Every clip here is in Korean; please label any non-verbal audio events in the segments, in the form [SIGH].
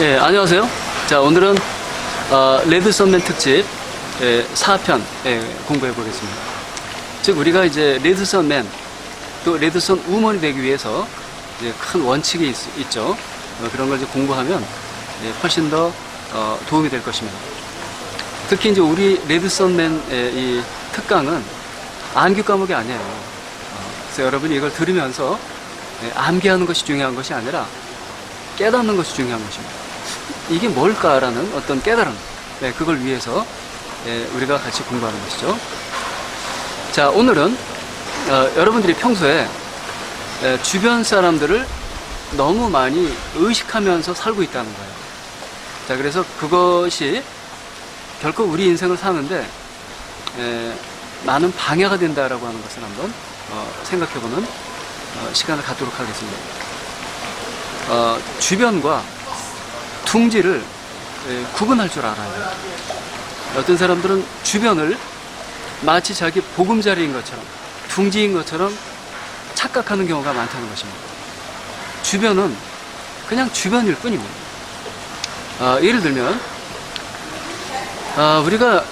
예, 안녕하세요. 자, 오늘은 어, 레드 선맨 특집 예, 4편 예, 공부해 보겠습니다. 즉 우리가 이제 레드 선맨 또 레드 선 우먼이 되기 위해서 이제 큰 원칙이 있, 죠 그런 걸 이제 공부하면 예, 훨씬 더 어, 도움이 될 것입니다. 특히 이제 우리 레드 선맨의 이 특강은 암기 과목이 아니에요. 어, 그래서 여러분이 이걸 들으면서 예, 암기하는 것이 중요한 것이 아니라 깨닫는 것이 중요한 것입니다. 이게 뭘까라는 어떤 깨달음, 네, 그걸 위해서 예, 우리가 같이 공부하는 것이죠. 자, 오늘은 어, 여러분들이 평소에 예, 주변 사람들을 너무 많이 의식하면서 살고 있다는 거예요. 자, 그래서 그것이 결코 우리 인생을 사는데 예, 많은 방해가 된다라고 하는 것을 한번 어, 생각해보는 어, 시간을 갖도록 하겠습니다. 어, 주변과 둥지를 예, 구분할 줄 알아야 돼요. 어떤 사람들은 주변을 마치 자기 보금자리인 것처럼 둥지인 것처럼 착각하는 경우가 많다는 것입니다. 주변은 그냥 주변일 뿐입니다. 아, 예를 들면 아, 우리가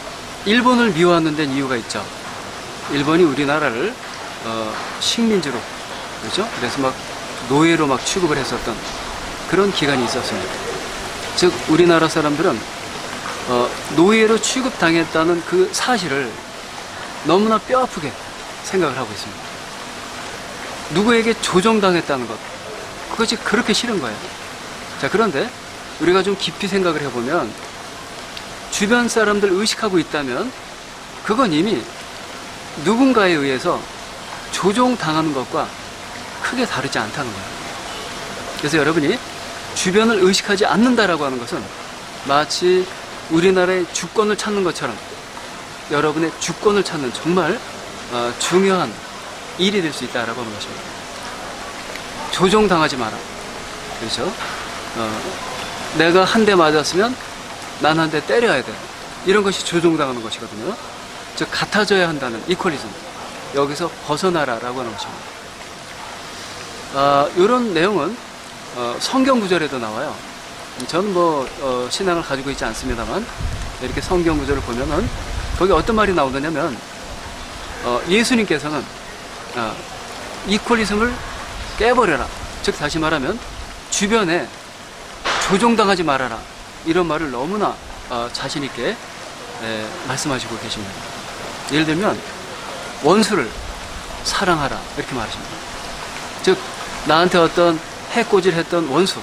일본을 미워하는 데는 이유가 있죠. 일본이 우리나라를 어, 식민지로 그렇죠? 그래서 막 노예로 막 취급을 했었던 그런 기간이 있었습니다. 즉 우리나라 사람들은 어, 노예로 취급당했다는 그 사실을 너무나 뼈아프게 생각을 하고 있습니다. 누구에게 조종당했다는 것 그것이 그렇게 싫은 거예요. 자 그런데 우리가 좀 깊이 생각을 해보면 주변 사람들 의식하고 있다면 그건 이미 누군가에 의해서 조종당하는 것과 크게 다르지 않다는 거예요. 그래서 여러분이 주변을 의식하지 않는다라고 하는 것은 마치 우리나라의 주권을 찾는 것처럼 여러분의 주권을 찾는 정말 어, 중요한 일이 될 수 있다라고 하는 것입니다. 조종당하지 마라. 그렇죠? 어, 내가 한 대 맞았으면 난 한 대 때려야 돼. 이런 것이 조종당하는 것이거든요. 즉 같아져야 한다는 이퀄리즘. 여기서 벗어나라라고 하는 것입니다. 아, 이런 내용은 어, 성경 구절에도 나와요. 저는 뭐 어, 신앙을 가지고 있지 않습니다만 이렇게 성경 구절을 보면은 거기 어떤 말이 나오느냐면 어, 예수님께서는 어, 이퀄리즘을 깨버려라. 즉 다시 말하면 주변에 조종당하지 말아라. 이런 말을 너무나 어, 자신 있게 에, 말씀하시고 계십니다. 예를 들면 원수를 사랑하라 이렇게 말하십니다. 즉 나한테 어떤 해코지했던 원수,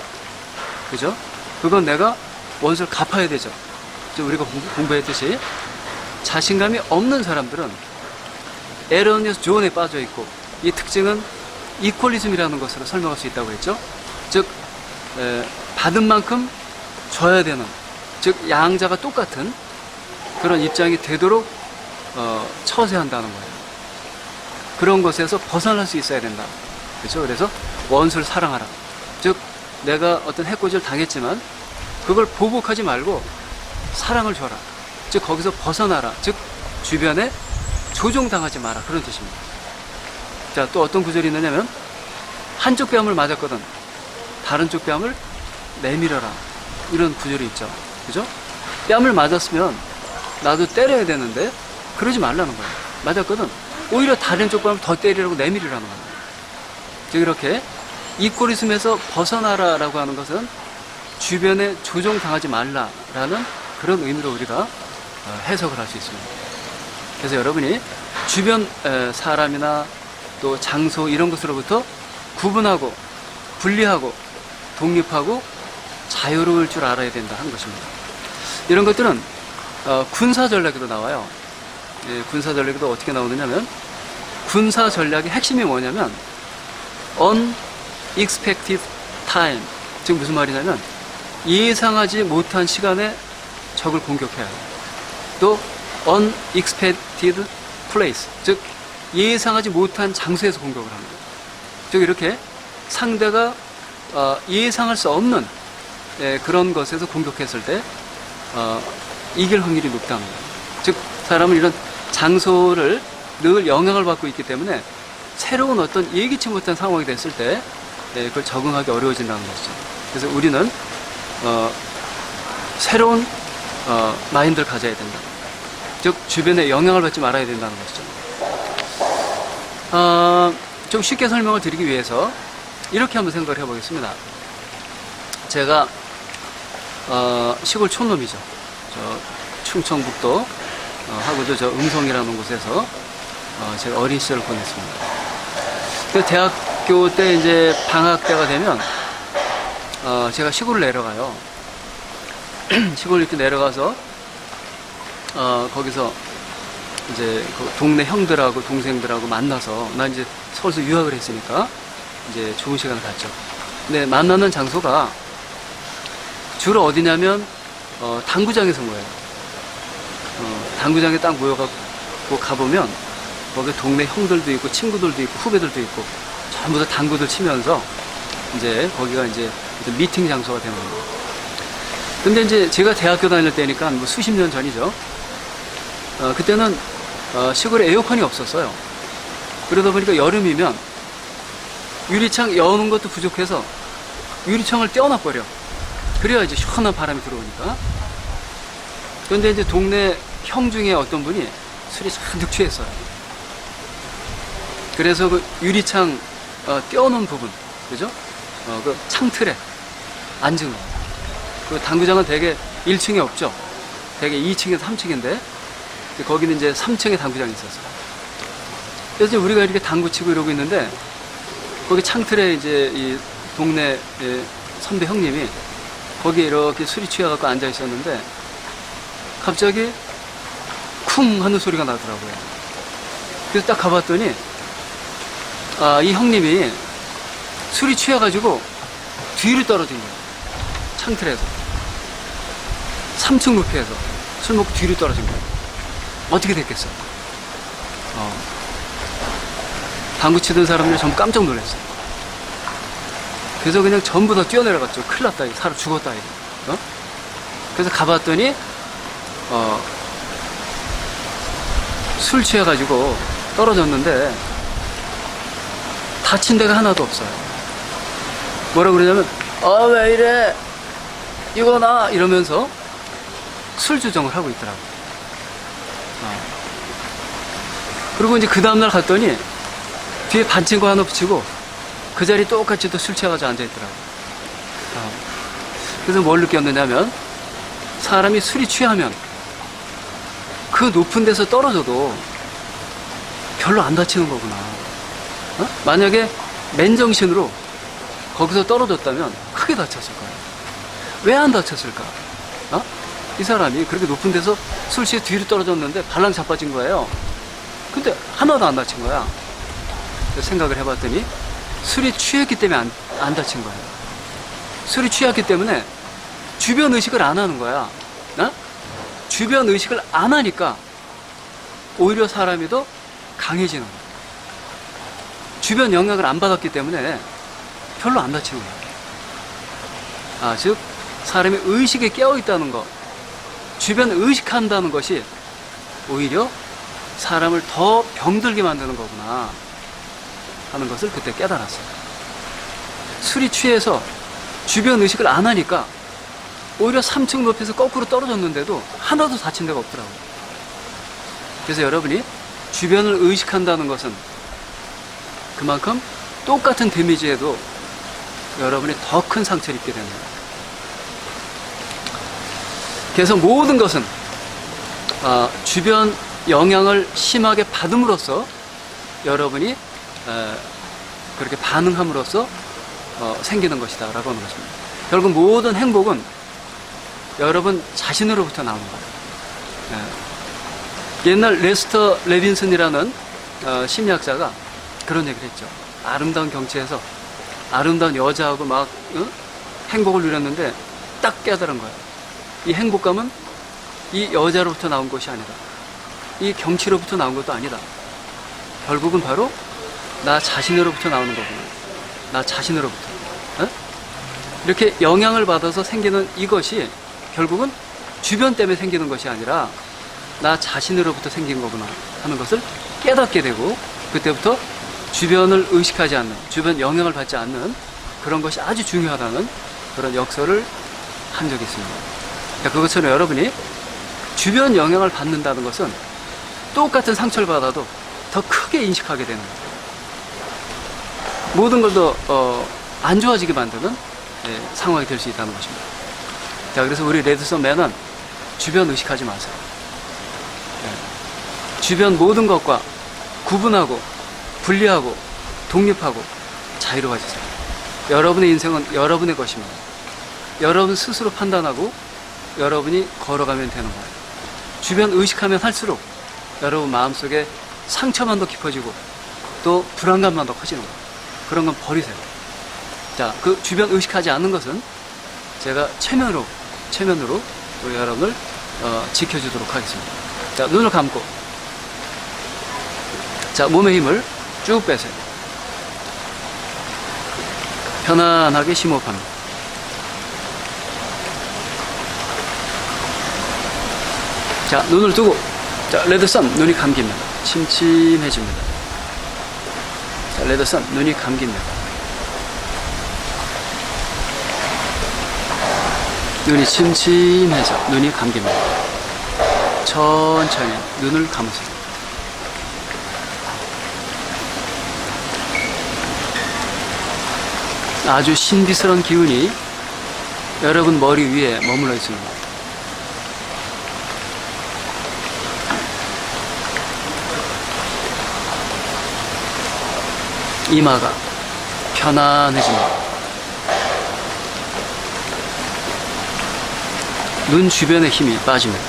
그죠? 그건 내가 원수를 갚아야 되죠. 즉 우리가 공부, 공부 했듯이 자신감이 없는 사람들은 에러니어스 존에 빠져 있고 이 특징은 이퀄리즘이라는 것으로 설명할 수 있다고 했죠. 즉 에, 받은 만큼 줘야 되는 즉 양자가 똑같은 그런 입장이 되도록 어, 처세한다는 거예요. 그런 것에서 벗어날 수 있어야 된다. 그렇죠? 그래서 원수를 사랑하라. 즉 내가 어떤 해코지를 당했지만 그걸 보복하지 말고 사랑을 줘라. 즉 거기서 벗어나라. 즉 주변에 조종당하지 마라. 그런 뜻입니다. 자, 또 어떤 구절이 있느냐면 한쪽 뺨을 맞았거든. 다른 쪽 뺨을 내밀어라. 이런 구절이 있죠. 그죠? 뺨을 맞았으면 나도 때려야 되는데 그러지 말라는 거예요. 맞았거든. 오히려 다른 쪽 뺨을 더 때리라고 내밀으라는 거예요. 즉 이렇게 이 꼬리즘에서 벗어나라라고 하는 것은 주변에 조종당하지 말라라는 그런 의미로 우리가 어, 해석을 할 수 있습니다. 그래서 여러분이 주변 에, 사람이나 또 장소 이런 것으로부터 구분하고 분리하고 독립하고 자유로울 줄 알아야 된다 하는 것입니다. 이런 것들은 어, 군사 전략에도 나와요. 예, 군사 전략에도 어떻게 나오느냐면 군사 전략의 핵심이 뭐냐면 unexpected time 즉 무슨 말이냐면 예상하지 못한 시간에 적을 공격해야 해요. 또 unexpected place 즉 예상하지 못한 장소에서 공격을 합니다. 즉 이렇게 상대가 어, 예상할 수 없는 예, 그런 것에서 공격했을 때 어, 이길 확률이 거예요. 즉 사람은 이런 장소를 늘 영향을 받고 있기 때문에 새로운 어떤 예기치 못한 상황이 됐을 때 예, 그걸 적응하기 어려워진다는 것이죠. 그래서 우리는 어, 새로운 어, 마인드를 가져야 된다. 즉 주변에 영향을 받지 말아야 된다는 것이죠. 어, 좀 쉽게 설명을 드리기 위해서 이렇게 한번 생각을 해보겠습니다. 제가 어, 시골 촌놈이죠. 저 충청북도 어, 하고도 저 음성이라는 곳에서 어, 제가 어린 시절을 보냈습니다. 그 대학 교 때 이제 방학 때가 되면 어, 제가 시골을 내려가요. [CLEARS THROAT] 시골 이렇게 내려가서 어, 거기서 이제 그 동네 형들하고 동생들하고 만나서 나 이제 서울서 유학을 했으니까 이제 좋은 시간을 갖죠. 근데 만나는 장소가 주로 어디냐면 어, 당구장에서 모여요. 어, 당구장에 딱 모여갖고 가보면 거기 동네 형들도 있고 친구들도 있고 후배들도 있고 전부 다 당구들 치면서 이제 거기가 이제 미팅 장소가 되는 거예요. 근데 이제 제가 대학교 다닐 때니까 뭐 수십 년 전이죠. 어, 그때는 어, 시골에 에어컨이 없었어요. 그러다 보니까 여름이면 유리창 여는 것도 부족해서 유리창을 떼어놔 버려. 그래야 이제 시원한 바람이 들어오니까. 그런데 이제 동네 형 중에 어떤 분이 술이 잔뜩 취했어요. 그래서 그 유리창 어, 떼어놓은 부분, 그죠? 어, 그 창틀에 앉은 거예요. 그 당구장은 대개 1층에 없죠. 대개 2층에서 3층인데 거기는 이제 3층에 당구장이 있었어요. 그래서 우리가 이렇게 당구 치고 이러고 있는데 거기 창틀에 이제 이 동네 예, 선배 형님이 거기에 이렇게 술이 취해갖고 앉아 있었는데 갑자기 쿵 하는 소리가 나더라고요. 그래서 딱 가봤더니 아, 이 형님이 술이 취해가지고 뒤로 떨어진 거예요. 창틀에서. 3층 높이에서 술 먹고 뒤로 떨어진 거예요. 어떻게 됐겠어요? 어. 당구 치던 사람들이 전부 깜짝 놀랐어요. 그래서 그냥 전부 다 뛰어내려갔죠. 큰일 났다. 이거. 사람 죽었다. 이거. 어? 그래서 가봤더니, 어, 술 취해가지고 떨어졌는데, 다친 데가 하나도 없어요. 뭐라 그러냐면, 아, 왜 이래? 이거 나, 이러면서 술 주정을 하고 있더라고요. 어. 그리고 이제 그 다음날 갔더니, 뒤에 반친구 하나 붙이고, 그 자리 똑같이 또 술 취해가지고 앉아있더라고요. 어. 그래서 뭘 느꼈느냐면, 사람이 술이 취하면, 그 높은 데서 떨어져도 별로 안 다치는 거구나. 어? 만약에 맨정신으로 거기서 떨어졌다면 크게 다쳤을 거예요. 왜 안 다쳤을까? 어? 이 사람이 그렇게 높은 데서 술 취해 뒤로 떨어졌는데 발랑 자빠진 거예요. 근데 하나도 안 다친 거야. 생각을 해봤더니 술이 취했기 때문에 안, 안 다친 거예요. 술이 취했기 때문에 주변 의식을 안 하는 거야. 어? 주변 의식을 안 하니까 오히려 사람이 더 강해지는 거야. 주변 영향을 안 받았기 때문에 별로 안 다치는 거야. 아, 즉, 사람이 의식에 깨어 있다는 것, 주변 의식한다는 것이 오히려 사람을 더 병들게 만드는 거구나 하는 것을 그때 깨달았어요. 술이 취해서 주변 의식을 안 하니까 오히려 3층 높이에서 거꾸로 떨어졌는데도 하나도 다친 데가 없더라고요. 그래서 여러분이 주변을 의식한다는 것은 그만큼 똑같은 데미지에도 여러분이 더 큰 상처를 입게 됩니다. 그래서 모든 것은 어, 주변 영향을 심하게 받음으로써 여러분이 어, 그렇게 반응함으로써 어, 생기는 것이다 라고 하는 것입니다. 결국 모든 행복은 여러분 자신으로부터 나오는 거예요. 예. 옛날 레스터 레빈슨이라는 어, 심리학자가 그런 얘기를 했죠. 아름다운 경치에서 아름다운 여자하고 막 어? 행복을 누렸는데 딱 깨달은 거예요. 이 행복감은 이 여자로부터 나온 것이 아니다. 이 경치로부터 나온 것도 아니다. 결국은 바로 나 자신으로부터 나오는 거구나. 나 자신으로부터. 어? 이렇게 영향을 받아서 생기는 이것이 결국은 주변 때문에 생기는 것이 아니라 나 자신으로부터 생긴 거구나 하는 것을 깨닫게 되고 그때부터 주변을 의식하지 않는 주변 영향을 받지 않는 그런 것이 아주 중요하다는 그런 역설을 한 적이 있습니다. 그러니까 그것처럼 여러분이 주변 영향을 받는다는 것은 똑같은 상처를 받아도 더 크게 인식하게 되는. 모든 걸 더, 어, 안 좋아지게 만드는 예, 상황이 될 수 있다는 것입니다. 자, 그래서 우리 레드선 맨은 주변 의식하지 마세요. 예. 주변 모든 것과 구분하고, 분리하고, 독립하고, 자유로워지세요. 여러분의 인생은 여러분의 것입니다. 여러분 스스로 판단하고, 여러분이 걸어가면 되는 거예요. 주변 의식하면 할수록 여러분 마음속에 상처만 더 깊어지고 또 불안감만 더 커지는 거예요. 그런 건 버리세요. 자, 그 주변 의식하지 않는 것은 제가 체면으로, 체면으로 우리 여러분을 어, 지켜주도록 하겠습니다. 자, 눈을 감고. 자, 몸의 힘을 쭉 빼세요. 편안하게 심호흡합니다. 자, 눈을 뜨고, 자, 레드선, 눈이 감깁니다. 침침해집니다. 자, 레드선, 눈이 감깁니다. 눈이 침침해져, 눈이 감깁니다. 천천히 눈을 감으세요. 아주 신비스러운 기운이 여러분 머리 위에 머물러 있습니다. 이마가 편안해집니다. 눈 주변의 힘이 빠집니다.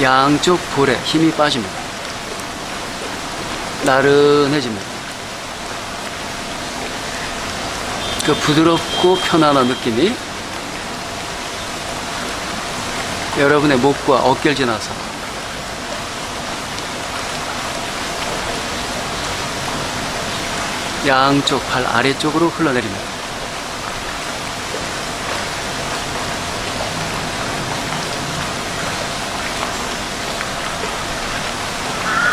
양쪽 볼에 힘이 빠집니다. 나른해집니다. 그 부드럽고 편안한 느낌이 여러분의 목과 어깨를 지나서 양쪽 발 아래쪽으로 흘러내립니다.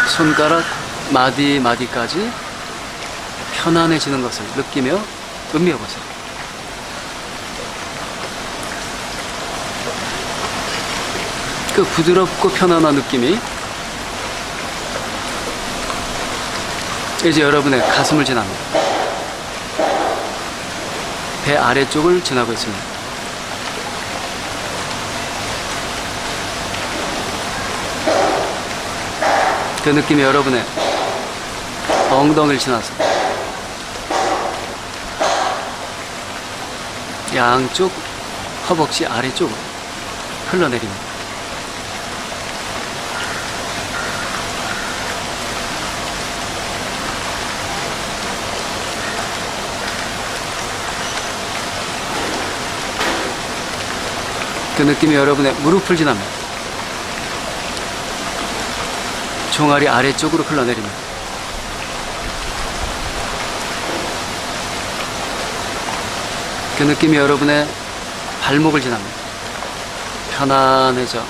손가락 마디 마디까지 편안해지는 것을 느끼며 음미해 보세요. 그 부드럽고 편안한 느낌이 이제 여러분의 가슴을 지납니다. 배 아래쪽을 지나고 있습니다. 그 느낌이 여러분의 엉덩이를 지나서 양쪽 허벅지 아래쪽으로 흘러내립니다. 그 느낌이 여러분의 무릎을 지납니다. 종아리 아래쪽으로 흘러내립니다. 그 느낌이 여러분의 발목을 지납니다. 편안해져,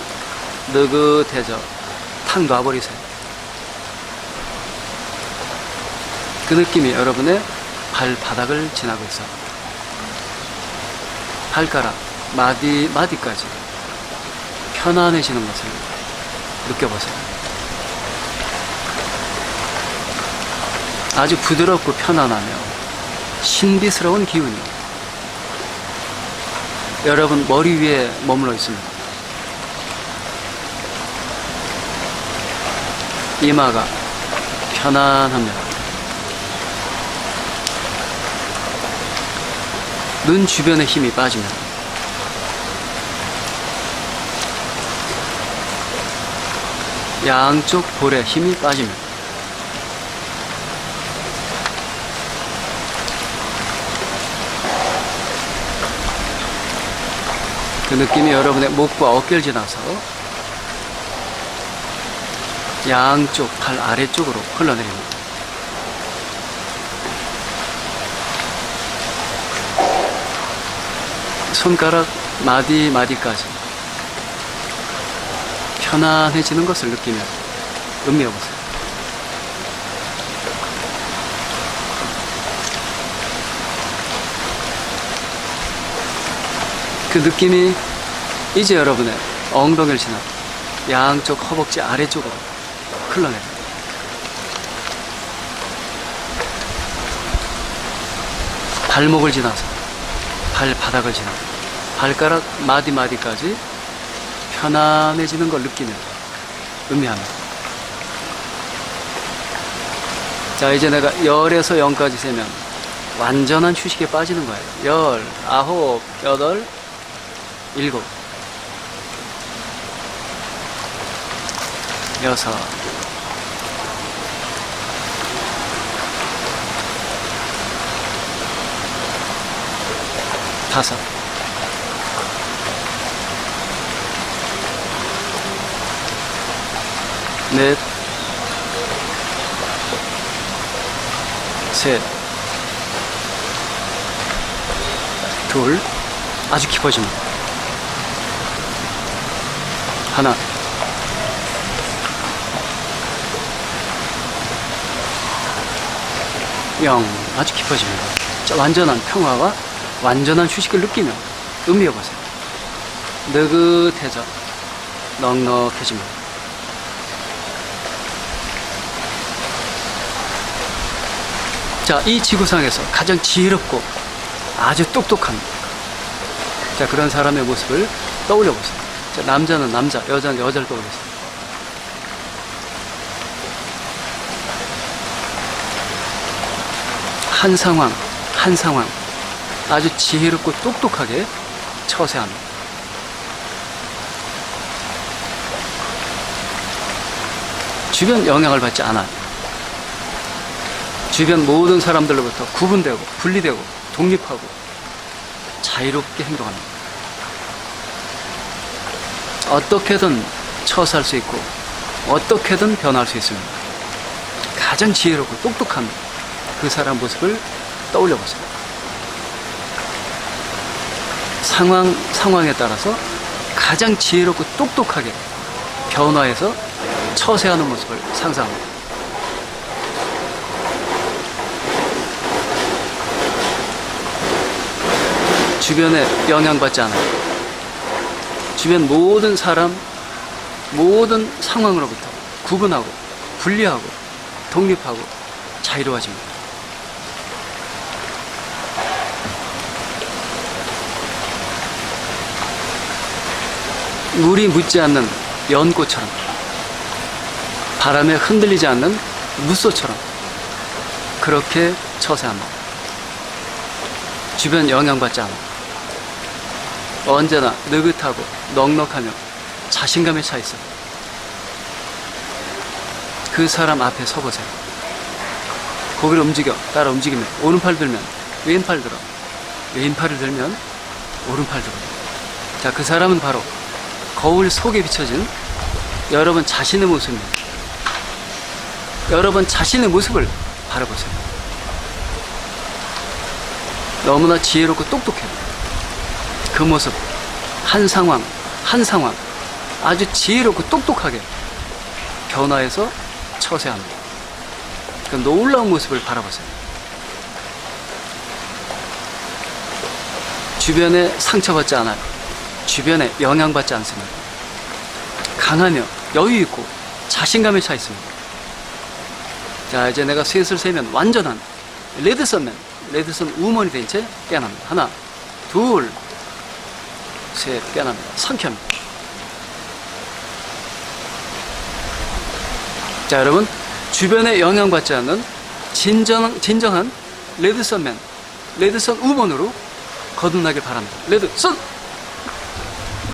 느긋해져, 탁 놔버리세요. 그 느낌이 여러분의 발바닥을 지나고 있어. 발가락, 마디, 마디까지 편안해지는 것을 느껴보세요. 아주 부드럽고 편안하며 신비스러운 기운이 여러분 머리 위에 머물러 있습니다. 이마가 편안합니다. 눈 주변의 힘이 빠집니다. 양쪽 볼에 힘이 빠집니다. 그 느낌이 여러분의 목과 어깨를 지나서 양쪽 발 아래쪽으로 흘러내립니다. 손가락 마디 마디까지 편안해지는 것을 느끼며 음미해 보세요. 그 느낌이 이제 여러분의 엉덩이를 지나 양쪽 허벅지 아래쪽으로 흘러내립니다. 발목을 지나서 발바닥을 지나 발가락 마디마디까지 편안해지는 걸 느끼는 의미합니다. 자, 이제 내가 열에서 영까지 세면 완전한 휴식에 빠지는 거예요. 열, 아홉, 여덟, 일곱, 여섯, 다섯, 넷, 셋, 둘, 아주 깊어집니다. 하나, 영, 아주 깊어집니다. 자, 완전한 평화와 완전한 휴식을 느끼며 음미해보세요. 느긋해져, 넉넉해집니다. 자, 이 지구상에서 가장 지혜롭고 아주 똑똑한 자, 그런 사람의 모습을 떠올려 보세요. 자, 남자는 남자, 여자는 여자를 떠올리세요. 한 상황, 한 상황 아주 지혜롭고 똑똑하게 처세합니다. 주변 영향을 받지 않아요. 주변 모든 사람들로부터 구분되고 분리되고 독립하고 자유롭게 행동합니다. 어떻게든 처사할 수 있고 어떻게든 변할 수 있습니다. 가장 지혜롭고 똑똑한 그 사람 모습을 떠올려 보세요. 상황, 상황에 따라서 가장 지혜롭고 똑똑하게 변화해서 처세하는 모습을 상상합니다. 주변에 영향받지 않아요. 주변 모든 사람, 모든 상황으로부터 구분하고 분리하고 독립하고 자유로워집니다. 물이 묻지 않는 연꽃처럼 바람에 흔들리지 않는 무소처럼 그렇게 처세합니다. 주변 영향받지 않아 언제나 느긋하고 넉넉하며 자신감에 차 있어. 그 사람 앞에 서보세요. 고개를 움직여 따라 움직이면 오른팔 들면 왼팔 들어 왼팔을 들면 오른팔 들어 자 그 사람은 바로 거울 속에 비춰진 여러분 자신의 모습입니다. 여러분 자신의 모습을 바라보세요. 너무나 지혜롭고 똑똑해요. 그 모습, 한 상황, 한 상황, 아주 지혜롭고 똑똑하게 변화해서 처세합니다. 그 놀라운 모습을 바라보세요. 주변에 상처받지 않아요. 주변에 영향받지 않습니다. 강하며 여유 있고 자신감에 차 있습니다. 자, 이제 내가 셋을 세면 완전한 레드선맨, 레드선 우먼이 된 채 깨어납니다. 하나, 둘, 셋, 깨어납니다. 상쾌합니다. 자, 여러분, 주변에 영향받지 않는 진정, 진정한 레드선맨, 레드선 우먼으로 거듭나길 바랍니다. 레드선!